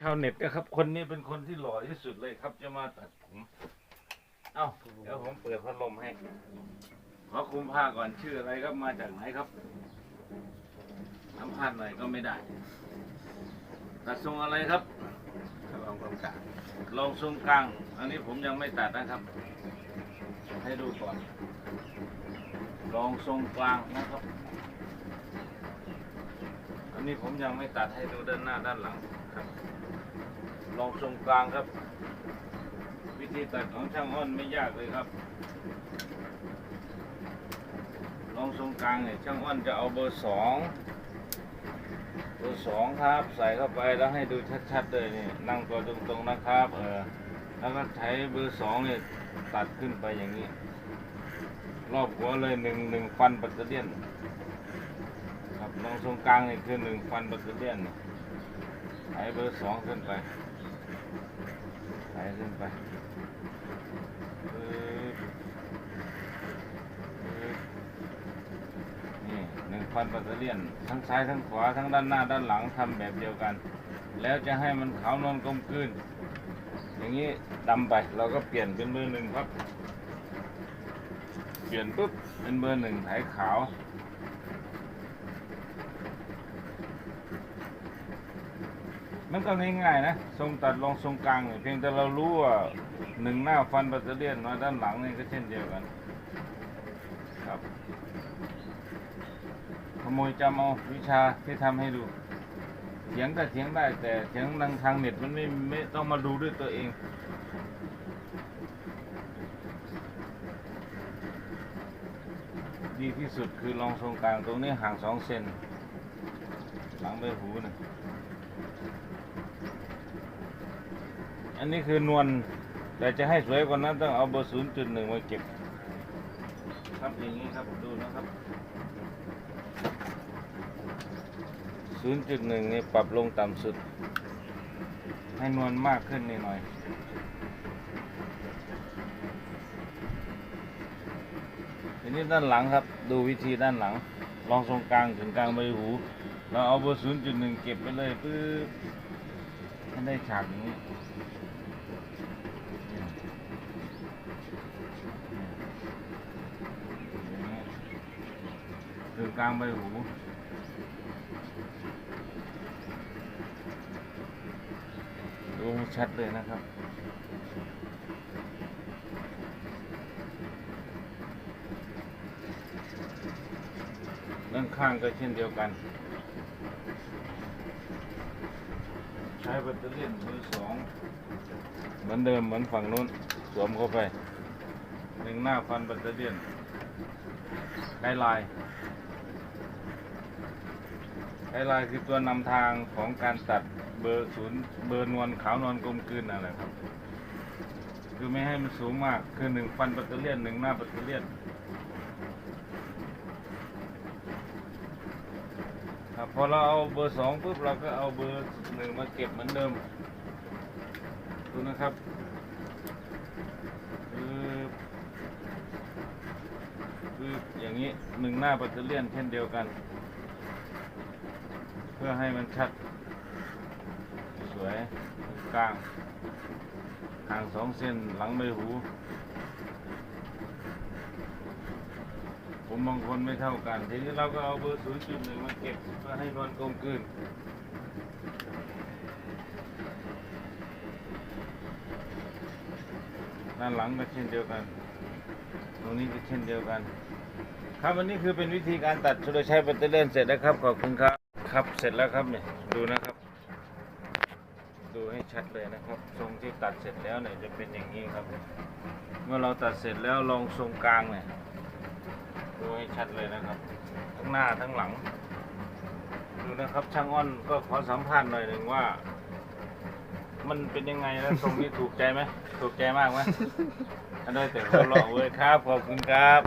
ชาวเน็ตนะครับ คนนี้เป็นคนที่หล่อที่สุดเลยครับ จะมาตัดผมเอ้าเดี๋ยวผมเปิดพัดลมให้ขอคุมผ้าก่อนชื่ออะไรครับมาจากไหนครับสัมภาษณ์หน่อยก็ไม่ได้ตัดทรงอะไรครับลองกำกับลองทรงกลาง อันนี้ผมยังไม่ตัดนะครับ ให้ดูก่อน ลองทรงกลางนะครับ อันนี้ผมยังไม่ตัดให้ดูด้านหน้าด้านหลังครับ ลองทรงกลางครับ วิธีตัดของช่างอ้อนไม่ยากเลยครับ ลองทรงกลางเนี่ยช่างอ้อนจะเอาเบอร์สองเบอร์สองครับ ใส่เข้าไปแล้วให้ดูชัดๆเลยนี่นั่งตัวตรงๆนะครับเออแล้วก็ใช้เบอร์สองเนี่ยตัดขึ้นไปอย่างนี้ รอบหัวเลยหนึ่งหนึ่งฟันปัตเตอร์เลียนครับลองทรงกลางนี่คือหนึ่งฟันปัตเตอร์เลียน ใช้เบอร์สองขึ้นไปใช้ขึ้นไปปึ๊บปึ๊บนี่หนึ่งฟันปัตเตอร์เลียน ทั้งซ้ายทั้งขวาทั้งด้านหน้าด้านหลังทำแบบเดียวกัน แล้วจะให้มันขาวนวลกลมกลืนอย่างนี้ดำไปเราก็เปลี่ยนเป็นเบอร์หนึ่งครับ เปลี่ยนปุ๊บเป็นเบอร์หนึ่งไถขาว มันก็ง่ายๆนะทรงตัดลงทรงกลางเนี่ยเพียงแต่เรารู้ว่าหนึ่งหน้าฟันปัตเตอร์เลียนมาด้านหลังนี่ก็เช่นเดียวกัน ครับ ขโมยจำเอาวิชาที่ทำให้ดูเถียงก็เถียงได้ แต่เถียงทางทางเน็ตมันไม่ไม่ต้องมาดูด้วยตัวเองดีที่สุดคือลองทรงกลางตรงนี้ห่างสองเซนหลังใบหูนะ อันนี้คือนวลแต่จะให้สวยกว่านั้นต้องเอาเบอร์ศูนย์จุดหนึ่งมาเก็บ ครับอย่างนี้ครับดูนะครับศูนย์จุดหนึ่งนี่ปรับลงต่ำสุด ให้นวลมากขึ้นนิดหน่อยทีนี้ด้านหลังครับ ดูวิธีด้านหลัง ลองทรงกลางถึงกลางใบหู เราเอาเบอร์ศูนย์จุดหนึ่งเก็บไปเลยปื๊บให้ได้ฉากนี้ ถึงกลางใบหูดูให้ชัดเลยนะครับด้านข้างก็เช่นเดียวกัน ใช้แบตเตอรี่เบอร์สองเหมือนเดิมเหมือนฝั่งนู้นสวมเข้าไปหนึ่งหน้าฟันแบตเตอรี่ไกด์ไลน์ กด์ไลน์คือตัวนำทางของการตัดเบอร์ศูนย์เบอร์นวลขาวนวลกลมกลืนนั่นะครับ คือไม่ให้มันสูงมากคือหนึ่งฟันแบตเตอรี่หนึ่งหน้าแบตเตอรี่ครับพอเราเอาเบอร์สองปุ๊บเราก็เอาเบอร์หนึ่งมาเก็บเหมือนเดิมดูนะครับคือคืออย่างนี้หนึ่งหน้าแบตเตอรี่ยนเช่นเดียวกัน เพื่อให้มันชัด สวยกลางห่างสองเส้นหลังใบหู ผมบางคนไม่เท่ากัน ทีนี้เราก็เอาเบอร์ศูนย์จุดหนึ่งมาเก็บเพื่อให้นวลกลมกลืนด้านหลังก็เช่นเดียวกัน ตรงนี้ก็เช่นเดียวกัน ครับวันนี้คือเป็นวิธีการตัดโดยใช้แบตเตอรี่เสร็จแล้วครับ ขอบคุณครับ ครับ เสร็จแล้วครับเนี่ยดูนะครับ ดูให้ชัดเลยนะครับ ทรงที่ตัดเสร็จแล้วเนี่ยจะเป็นอย่างนี้ครับ เมื่อเราตัดเสร็จแล้วลองทรงกลางเนี่ยดูให้ชัดเลยนะครับ ทั้งหน้าทั้งหลัง ดูนะครับช่างอ้อนก็ขอสัมภาษณ์หน่อยหนึ่งว่า มันเป็นยังไงแล้วทรงนี้ถูกใจไหมถูกใจมากไหมอันนี้แต่เราะเว้ยครับขอบคุณครับ